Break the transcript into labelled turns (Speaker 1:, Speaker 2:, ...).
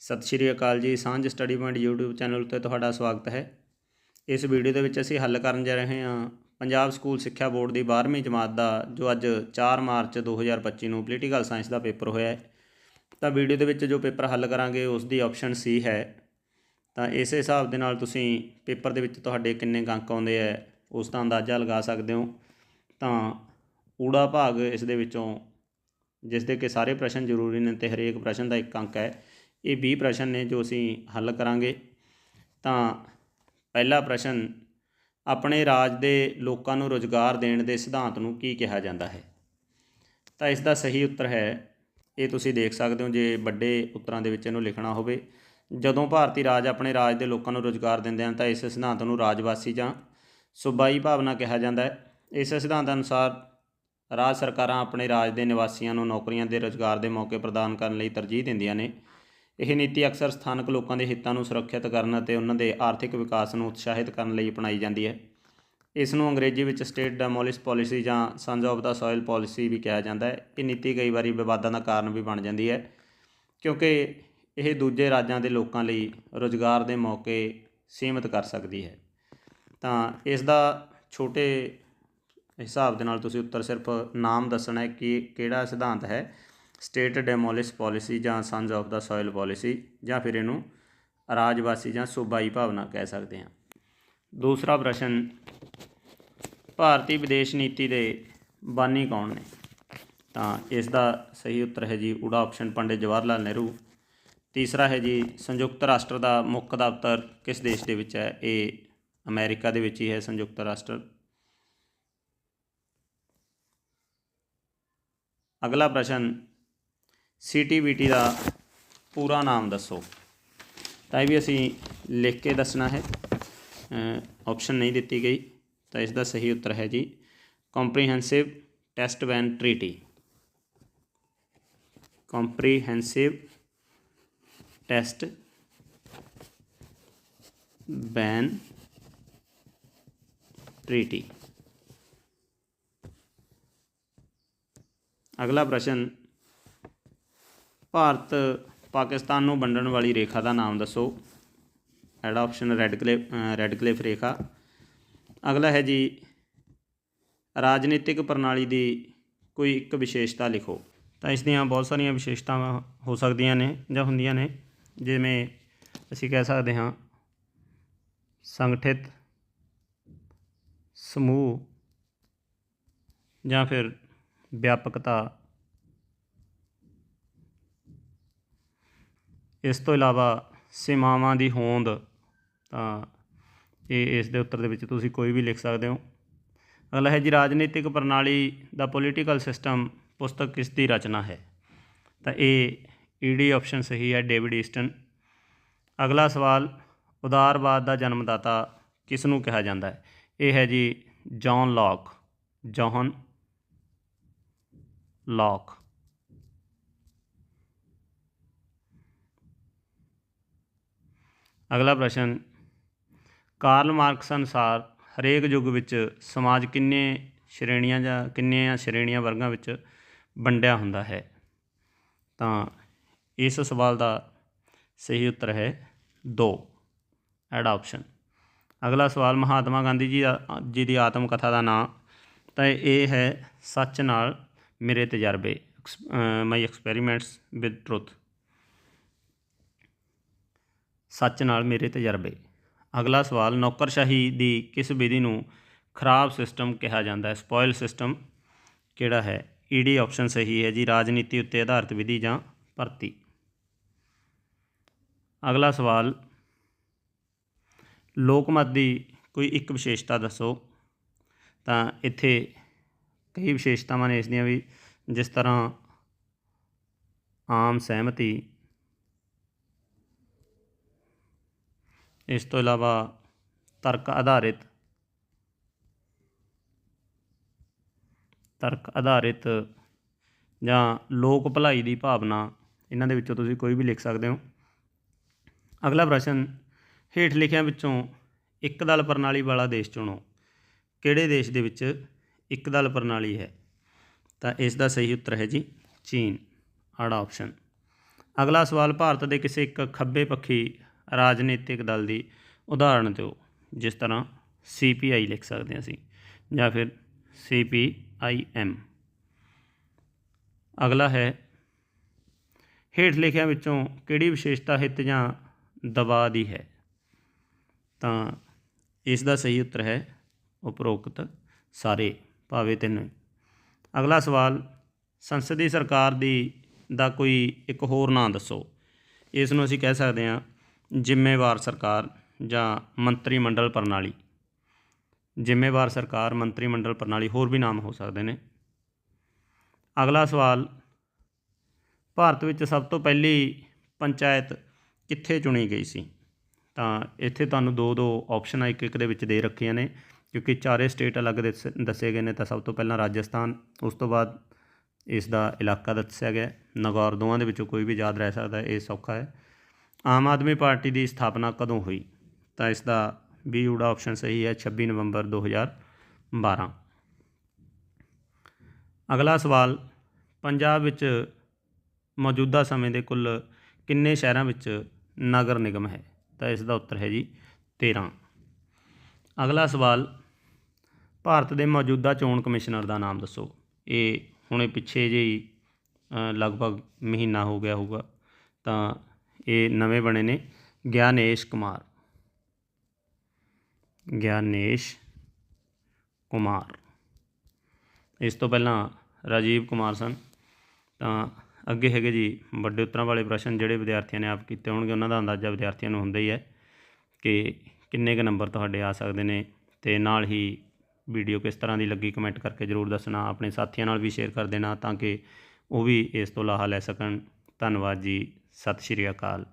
Speaker 1: ਸਤਿ ਸ਼੍ਰੀ ਅਕਾਲ ਜੀ, ਸਾਂਝ ਸਟੱਡੀ ਪੁਆਇੰਟ YouTube ਚੈਨਲ ਉੱਤੇ ਤੁਹਾਡਾ ਸਵਾਗਤ ਹੈ। ਇਸ ਵੀਡੀਓ ਦੇ ਵਿੱਚ ਅਸੀਂ ਹੱਲ ਕਰਨ ਜਾ ਰਹੇ ਹਾਂ ਪੰਜਾਬ ਸਕੂਲ ਸਿੱਖਿਆ ਬੋਰਡ ਦੀ 12ਵੀਂ ਜਮਾਤ ਦਾ, ਜੋ ਅੱਜ 4 ਮਾਰਚ 2025 ਨੂੰ ਪੋਲੀਟੀਕਲ ਸਾਇੰਸ ਦਾ ਪੇਪਰ ਹੋਇਆ ਹੈ। ਤਾਂ ਵੀਡੀਓ ਦੇ ਵਿੱਚ ਜੋ ਪੇਪਰ ਹੱਲ ਕਰਾਂਗੇ, ਉਸ ਦੀ ਆਪਸ਼ਨ ਸੀ ਹੈ। ਤਾਂ ਇਸੇ ਹਿਸਾਬ ਦੇ ਨਾਲ ਤੁਸੀਂ ਪੇਪਰ ਦੇ ਵਿੱਚ ਤੁਹਾਡੇ ਕਿੰਨੇ ਕੁ ਅੰਕ ਆਉਂਦੇ ਆ ਉਸ ਦਾ ਅੰਦਾਜ਼ਾ ਲਗਾ ਸਕਦੇ ਹੋ। ਤਾਂ ਊੜਾ ਭਾਗ ਇਸ ਦੇ ਵਿੱਚੋਂ, ਜਿਸ ਦੇ ਕਿ ਸਾਰੇ ਪ੍ਰਸ਼ਨ ਜ਼ਰੂਰੀ ਨੇ ਤੇ ਹਰੇਕ ਪ੍ਰਸ਼ਨ ਦਾ ਇੱਕ ਅੰਕ ਹੈ। ਇਹ 20 ਪ੍ਰਸ਼ਨ ਨੇ ਜੋ ਅਸੀਂ ਹੱਲ ਕਰਾਂਗੇ। ਤਾਂ ਪਹਿਲਾ ਪ੍ਰਸ਼ਨ, ਆਪਣੇ ਰਾਜ ਦੇ ਲੋਕਾਂ ਨੂੰ ਰੋਜ਼ਗਾਰ ਦੇਣ ਦੇ ਸਿਧਾਂਤ ਨੂੰ ਕੀ ਕਿਹਾ ਜਾਂਦਾ ਹੈ? ਤਾਂ ਇਸ ਦਾ ਸਹੀ ਉੱਤਰ ਹੈ, ਇਹ ਤੁਸੀਂ ਦੇਖ ਸਕਦੇ ਹੋ ਜੇ ਵੱਡੇ ਉੱਤਰਾਂ ਦੇ ਵਿੱਚ ਇਹਨੂੰ ਲਿਖਣਾ ਹੋਵੇ। ਜਦੋਂ ਭਾਰਤੀ ਰਾਜ ਆਪਣੇ ਰਾਜ ਦੇ ਲੋਕਾਂ ਨੂੰ ਰੋਜ਼ਗਾਰ ਦਿੰਦੇ ਹਨ, ਤਾਂ ਇਸ ਸਿਧਾਂਤ ਨੂੰ ਰਾਜਵਾਸੀ ਜਾਂ ਸੂਬਾਈ ਭਾਵਨਾ ਕਿਹਾ ਜਾਂਦਾ ਹੈ। ਇਸ ਸਿਧਾਂਤ ਅਨੁਸਾਰ ਰਾਜ ਸਰਕਾਰਾਂ ਆਪਣੇ ਰਾਜ ਦੇ ਨਿਵਾਸੀਆਂ ਨੂੰ ਨੌਕਰੀਆਂ ਦੇ ਰੋਜ਼ਗਾਰ ਦੇ ਮੌਕੇ ਪ੍ਰਦਾਨ ਕਰਨ ਲਈ ਤਰਜੀਹ ਦਿੰਦੀਆਂ ਨੇ। ਇਹ ਨੀਤੀ ਅਕਸਰ ਸਥਾਨਕ ਲੋਕਾਂ ਦੇ ਹਿੱਤਾਂ ਨੂੰ ਸੁਰੱਖਿਅਤ ਕਰਨ ਅਤੇ ਉਹਨਾਂ ਦੇ ਆਰਥਿਕ ਵਿਕਾਸ ਨੂੰ ਉਤਸ਼ਾਹਿਤ ਕਰਨ ਲਈ ਅਪਣਾਈ ਜਾਂਦੀ ਹੈ। ਇਸ ਨੂੰ ਅੰਗਰੇਜ਼ੀ ਵਿੱਚ ਸਟੇਟ ਡੈਮੋਲਿਸ਼ ਪਾਲਿਸੀ ਜਾਂ sons of the soil policy ਵੀ ਕਿਹਾ ਜਾਂਦਾ ਹੈ। ਇਹ ਨੀਤੀ ਕਈ ਵਾਰੀ ਵਿਵਾਦਾਂ ਦਾ ਕਾਰਨ ਵੀ ਬਣ ਜਾਂਦੀ ਹੈ, ਕਿਉਂਕਿ ਇਹ ਦੂਜੇ ਰਾਜਾਂ ਦੇ ਲੋਕਾਂ ਲਈ ਰੋਜ਼ਗਾਰ ਦੇ ਮੌਕੇ ਸੀਮਿਤ ਕਰ ਸਕਦੀ ਹੈ। ਤਾਂ ਇਸ ਦਾ ਛੋਟੇ ਹਿਸਾਬ ਦੇ ਨਾਲ ਤੁਸੀਂ ਉੱਤਰ ਸਿਰਫ ਨਾਮ ਦੱਸਣਾ ਹੈ ਕਿ ਕਿਹੜਾ ਸਿਧਾਂਤ ਹੈ? ਸਟੇਟ ਡੈਮੋਲਿਸ਼ ਪਾਲਿਸੀ ਜਾਂ sons of the soil policy ਜਾਂ ਫਿਰ ਇਹਨੂੰ ਰਾਜਵਾਸੀ ਜਾਂ ਸੂਬਾਈ ਭਾਵਨਾ ਕਹਿ ਸਕਦੇ ਹਾਂ। ਦੂਸਰਾ ਪ੍ਰਸ਼ਨ, ਭਾਰਤੀ ਵਿਦੇਸ਼ ਨੀਤੀ ਦੇ ਬਾਨੀ ਕੌਣ ਨੇ? ਤਾਂ ਇਸ ਦਾ ਸਹੀ ਉੱਤਰ ਹੈ ਜੀ ਊੜਾ ਆਪਸ਼ਨ ਪੰਡਿਤ ਜਵਾਹਰ ਲਾਲ ਨਹਿਰੂ। ਤੀਸਰਾ ਹੈ ਜੀ, ਸੰਯੁਕਤ ਰਾਸ਼ਟਰ ਦਾ ਮੁੱਖ ਦਫ਼ਤਰ ਕਿਸ ਦੇਸ਼ ਦੇ ਵਿੱਚ ਹੈ? ਇਹ ਅਮਰੀਕਾ ਦੇ ਵਿੱਚ ਹੀ ਹੈ ਸੰਯੁਕਤ ਰਾਸ਼ਟਰ। ਅਗਲਾ ਪ੍ਰਸ਼ਨ ਸੀਟੀਬੀਟੀ ਦਾ ਪੂਰਾ ਨਾਮ ਦੱਸੋ। ਤਾਂ ਇਹ ਵੀ ਅਸੀਂ ਲਿਖ ਕੇ ਦੱਸਣਾ ਹੈ। ਆਪਸ਼ਨ ਨਹੀਂ ਦਿੱਤੀ ਗਈ, ਤਾਂ ਇਸ ਦਾ ਸਹੀ ਉੱਤਰ ਹੈ ਜੀ comprehensive test ban treaty comprehensive test ban treaty ਅਗਲਾ ਪ੍ਰਸ਼ਨ, ਭਾਰਤ ਪਾਕਿਸਤਾਨ ਨੂੰ ਵੰਡਣ ਵਾਲੀ ਰੇਖਾ ਦਾ ਨਾਮ ਦੱਸੋ। ਐਡਾ option Radcliffe Radcliffe ਰੇਖਾ। ਅਗਲਾ ਹੈ ਜੀ, ਰਾਜਨੀਤਿਕ ਪ੍ਰਣਾਲੀ ਦੀ ਕੋਈ ਇੱਕ ਵਿਸ਼ੇਸ਼ਤਾ ਲਿਖੋ। ਤਾਂ ਇਸ ਦੀਆਂ ਬਹੁਤ ਸਾਰੀਆਂ ਵਿਸ਼ੇਸ਼ਤਾਵਾਂ ਹੋ ਸਕਦੀਆਂ ਨੇ ਜਾਂ ਹੁੰਦੀਆਂ ਨੇ। ਜਿਵੇਂ ਅਸੀਂ ਕਹਿ ਸਕਦੇ ਹਾਂ, ਸੰਗਠਿਤ, ਸਮੂਹ ਜਾਂ ਫਿਰ ਵਿਆਪਕਤਾ। ਇਸ ਤੋਂ ਇਲਾਵਾ ਸੀਮਾਵਾਂ ਦੀ ਹੋਂਦ, ਤਾਂ ਇਹ ਇਸ ਦੇ ਉੱਤਰ ਦੇ ਵਿੱਚ ਤੁਸੀਂ ਕੋਈ ਵੀ ਲਿਖ ਸਕਦੇ ਹੋ। ਅਗਲਾ ਹੈ ਜੀ, ਰਾਜਨੀਤਿਕ ਪ੍ਰਣਾਲੀ ਦਾ ਪੋਲੀਟੀਕਲ ਸਿਸਟਮ ਪੁਸਤਕ ਕਿਸ ਦੀ ਰਚਨਾ ਹੈ? ਤਾਂ ਇਹ ਈਡੀ ਆਪਸ਼ਨ ਸਹੀ ਹੈ ਡੇਵਿਡ ਈਸਟਨ ਅਗਲਾ ਸਵਾਲ, ਉਦਾਰਵਾਦ ਦਾ ਜਨਮਦਾਤਾ ਕਿਸ ਨੂੰ ਕਿਹਾ ਜਾਂਦਾ ਹੈ? ਇਹ ਹੈ ਜੀ ਜੌਨ ਲੌਕ ਜੌਹਨ ਲੌਕ ਅਗਲਾ ਪ੍ਰਸ਼ਨ, ਕਾਰਲ ਮਾਰਕਸ ਅਨੁਸਾਰ ਹਰੇਕ ਯੁੱਗ ਵਿੱਚ ਸਮਾਜ ਕਿੰਨੇ ਸ਼੍ਰੇਣੀਆਂ ਜਾਂ ਕਿੰਨੀਆਂ ਸ਼੍ਰੇਣੀਆਂ ਵਰਗਾਂ ਵਿੱਚ ਵੰਡਿਆ ਹੁੰਦਾ ਹੈ? ਤਾਂ ਇਸ ਸਵਾਲ ਦਾ ਸਹੀ ਉੱਤਰ ਹੈ 2 ਐਡਪਸ਼ਨ ਅਗਲਾ ਸਵਾਲ ਮਹਾਤਮਾ ਗਾਂਧੀ ਜੀ ਜੀ ਦੀ ਆਤਮ ਕਥਾ ਦਾ ਨਾਮ। ਤਾਂ ਇਹ ਹੈ ਸੱਚ ਨਾਲ ਮੇਰੇ ਤਜਰਬੇ ਮਾਈ ਐਕਸਪੈਰੀਮੈਂਟਸ ਵਿਦ ਟਰੁੱਥ ਸੱਚ ਨਾਲ ਮੇਰੇ ਤਜਰਬੇ। ਅਗਲਾ ਸਵਾਲ, ਨੌਕਰਸ਼ਾਹੀ ਦੀ ਕਿਸ ਵਿਧੀ ਨੂੰ ਖਰਾਬ ਸਿਸਟਮ ਕਿਹਾ ਜਾਂਦਾ ਹੈ? ਸਪੋਇਲ ਸਿਸਟਮ ਕਿਹੜਾ ਹੈ? ਈਡੀ ਆਪਸ਼ਨ ਸਹੀ ਹੈ ਜੀ, ਰਾਜਨੀਤੀ ਉੱਤੇ ਆਧਾਰਿਤ ਵਿਧੀ ਜਾਂ ਭਰਤੀ? ਅਗਲਾ ਸਵਾਲ, ਲੋਕਮਤ ਦੀ ਕੋਈ ਇੱਕ ਵਿਸ਼ੇਸ਼ਤਾ ਦੱਸੋ? ਤਾਂ ਇੱਥੇ ਕਈ ਵਿਸ਼ੇਸ਼ਤਾਵਾਂ ਨੇ ਇਸ ਦੀਆਂ ਵੀ, ਜਿਸ ਤਰ੍ਹਾਂ ਆਮ ਸਹਿਮਤੀ। ਇਸ ਤੋਂ ਇਲਾਵਾ ਤਰਕ ਆਧਾਰਿਤ ਤਰਕ ਆਧਾਰਿਤ ਜਾਂ ਲੋਕ ਭਲਾਈ ਦੀ ਭਾਵਨਾ, ਇਹਨਾਂ ਦੇ ਵਿੱਚੋਂ ਤੁਸੀਂ ਕੋਈ ਵੀ ਲਿਖ ਸਕਦੇ ਹੋ। ਅਗਲਾ ਪ੍ਰਸ਼ਨ, ਹੇਠ ਲਿਖਿਆਂ ਵਿੱਚੋਂ ਇੱਕ ਦਲ ਪ੍ਰਣਾਲੀ ਵਾਲਾ ਦੇਸ਼ ਚੁਣੋ। ਕਿਹੜੇ ਦੇਸ਼ ਦੇ ਵਿੱਚ ਇੱਕ ਦਲ ਪ੍ਰਣਾਲੀ ਹੈ। ਤਾਂ ਇਸ ਦਾ ਸਹੀ ਉੱਤਰ ਹੈ ਜੀ ਚੀਨ। ਆੜਾ ਆਪਸ਼ਨ ਅਗਲਾ ਸਵਾਲ, ਭਾਰਤ ਦੇ ਕਿਸੇ ਇੱਕ ਖੱਬੇ ਪੱਖੀ ਰਾਜਨੀਤਿਕ ਦਲ ਦੀ ਉਦਾਹਰਣ ਦਿਓ, ਜਿਸ ਤਰ੍ਹਾਂ ਸੀਪੀਆਈ ਲਿਖ ਸਕਦੇ ਹਾਂ ਅਸੀਂ, ਜਾਂ ਫਿਰ ਸੀਪੀਆਈਐਮ ਅਗਲਾ ਹੈ, ਹੇਠ ਲਿਖਿਆਂ ਵਿੱਚੋਂ ਕਿਹੜੀ ਵਿਸ਼ੇਸ਼ਤਾ ਹਿੱਤ ਜਾਂ ਦਬਾਅ ਦੀ ਹੈ? ਤਾਂ ਇਸ ਦਾ ਸਹੀ ਉੱਤਰ ਹੈ ਉਪਰੋਕਤ ਸਾਰੇ। ਭਾਵੇਂ ਤਿੰਨ ਅਗਲਾ ਸਵਾਲ, ਸੰਸਦੀ ਸਰਕਾਰ ਦੀ ਦਾ ਕੋਈ ਇੱਕ ਹੋਰ ਨਾਂ ਦੱਸੋ। ਇਸ ਨੂੰ ਅਸੀਂ ਕਹਿ ਸਕਦੇ ਹਾਂ ਜ਼ਿੰਮੇਵਾਰ ਸਰਕਾਰ ਜਾਂ ਮੰਤਰੀ ਮੰਡਲ ਪ੍ਰਣਾਲੀ। ਜ਼ਿੰਮੇਵਾਰ ਸਰਕਾਰ, ਮੰਤਰੀ ਮੰਡਲ ਪ੍ਰਣਾਲੀ ਹੋਰ ਵੀ ਨਾਮ ਹੋ ਸਕਦੇ ਨੇ। ਅਗਲਾ ਸਵਾਲ, ਭਾਰਤ ਵਿੱਚ ਸਭ ਤੋਂ ਪਹਿਲੀ ਪੰਚਾਇਤ ਕਿੱਥੇ ਚੁਣੀ ਗਈ ਸੀ? ਤਾਂ ਇੱਥੇ ਤੁਹਾਨੂੰ ਦੋ ਦੋ ਆਪਸ਼ਨਾਂ ਇੱਕ ਇੱਕ ਦੇ ਵਿੱਚ ਦੇ ਰੱਖੀਆਂ ਨੇ। ਕਿਉਂਕਿ ਚਾਰੇ ਸਟੇਟ ਅਲੱਗ ਦੱਸ- ਦੱਸੇ ਗਏ ਨੇ ਤਾਂ ਸਭ ਤੋਂ ਪਹਿਲਾਂ ਰਾਜਸਥਾਨ, ਉਸ ਤੋਂ ਬਾਅਦ ਇਸ ਦਾ ਇਲਾਕਾ ਦੱਸਿਆ ਗਿਆ। ਨਗੌਰ ਦੋਵਾਂ ਦੇ ਵਿੱਚੋਂ ਕੋਈ ਵੀ ਯਾਦ ਰਹਿ ਸਕਦਾ, ਇਹ ਸੌਖਾ ਹੈ। ਆਮ ਆਦਮੀ ਪਾਰਟੀ ਦੀ ਸਥਾਪਨਾ ਕਦੋਂ ਹੋਈ? ਤਾਂ ਇਸ ਦਾ ਬੀ ਊੜਾ ਆਪਸ਼ਨ ਸਹੀ ਹੈ 26 ਨਵੰਬਰ 2012 ਅਗਲਾ ਸਵਾਲ, ਪੰਜਾਬ ਵਿੱਚ ਮੌਜੂਦਾ ਸਮੇਂ ਦੇ ਕੁੱਲ ਕਿੰਨੇ ਸ਼ਹਿਰਾਂ ਵਿੱਚ ਨਗਰ ਨਿਗਮ ਹੈ? ਤਾਂ ਇਸ ਦਾ ਉੱਤਰ ਹੈ ਜੀ 13 ਅਗਲਾ ਸਵਾਲ ਭਾਰਤ ਦੇ ਮੌਜੂਦਾ ਚੋਣ ਕਮਿਸ਼ਨਰ ਦਾ ਨਾਮ ਦੱਸੋ। ਇਹ ਹੁਣੇ ਪਿੱਛੇ ਜਿਹੀ ਲਗਭਗ ਮਹੀਨਾ ਹੋ ਗਿਆ ਹੋਊਗਾ। ਤਾਂ ਇਹ ਨਵੇਂ ਬਣੇ ਨੇ ਗਿਆਨੇਸ਼ ਕੁਮਾਰ। ਗਿਆਨੇਸ਼ ਕੁਮਾਰ। ਇਸ ਤੋਂ ਪਹਿਲਾਂ ਰਾਜੀਵ ਕੁਮਾਰ ਸਨ। ਤਾਂ ਅੱਗੇ ਹੈਗੇ ਜੀ ਵੱਡੇ ਉੱਤਰਾਂ ਵਾਲੇ ਪ੍ਰਸ਼ਨ ਜਿਹੜੇ ਵਿਦਿਆਰਥੀਆਂ ਨੇ ਆਪ ਕੀਤੇ ਹੋਣਗੇ, ਉਹਨਾਂ ਦਾ ਅੰਦਾਜ਼ਾ ਵਿਦਿਆਰਥੀਆਂ ਨੂੰ ਹੁੰਦਾ ਹੀ ਹੈ ਕਿ ਕਿੰਨੇ ਕੁ ਨੰਬਰ ਤੁਹਾਡੇ ਆ ਸਕਦੇ ਨੇ ਤੇ ਨਾਲ ਹੀ ਵੀਡੀਓ ਕਿਸ ਤਰ੍ਹਾਂ ਦੀ ਲੱਗੀ ਕਮੈਂਟ ਕਰਕੇ ਜ਼ਰੂਰ ਦੱਸਣਾ, ਆਪਣੇ ਸਾਥੀਆਂ ਨਾਲ ਵੀ ਸ਼ੇਅਰ ਕਰ ਦੇਣਾ ਤਾਂ ਕਿ ਉਹ ਵੀ ਇਸ ਤੋਂ ਲਾਹਾ ਲੈ ਸਕਣ। ਧੰਨਵਾਦ ਜੀ, ਸਤਿ ਸ਼੍ਰੀ ਅਕਾਲ।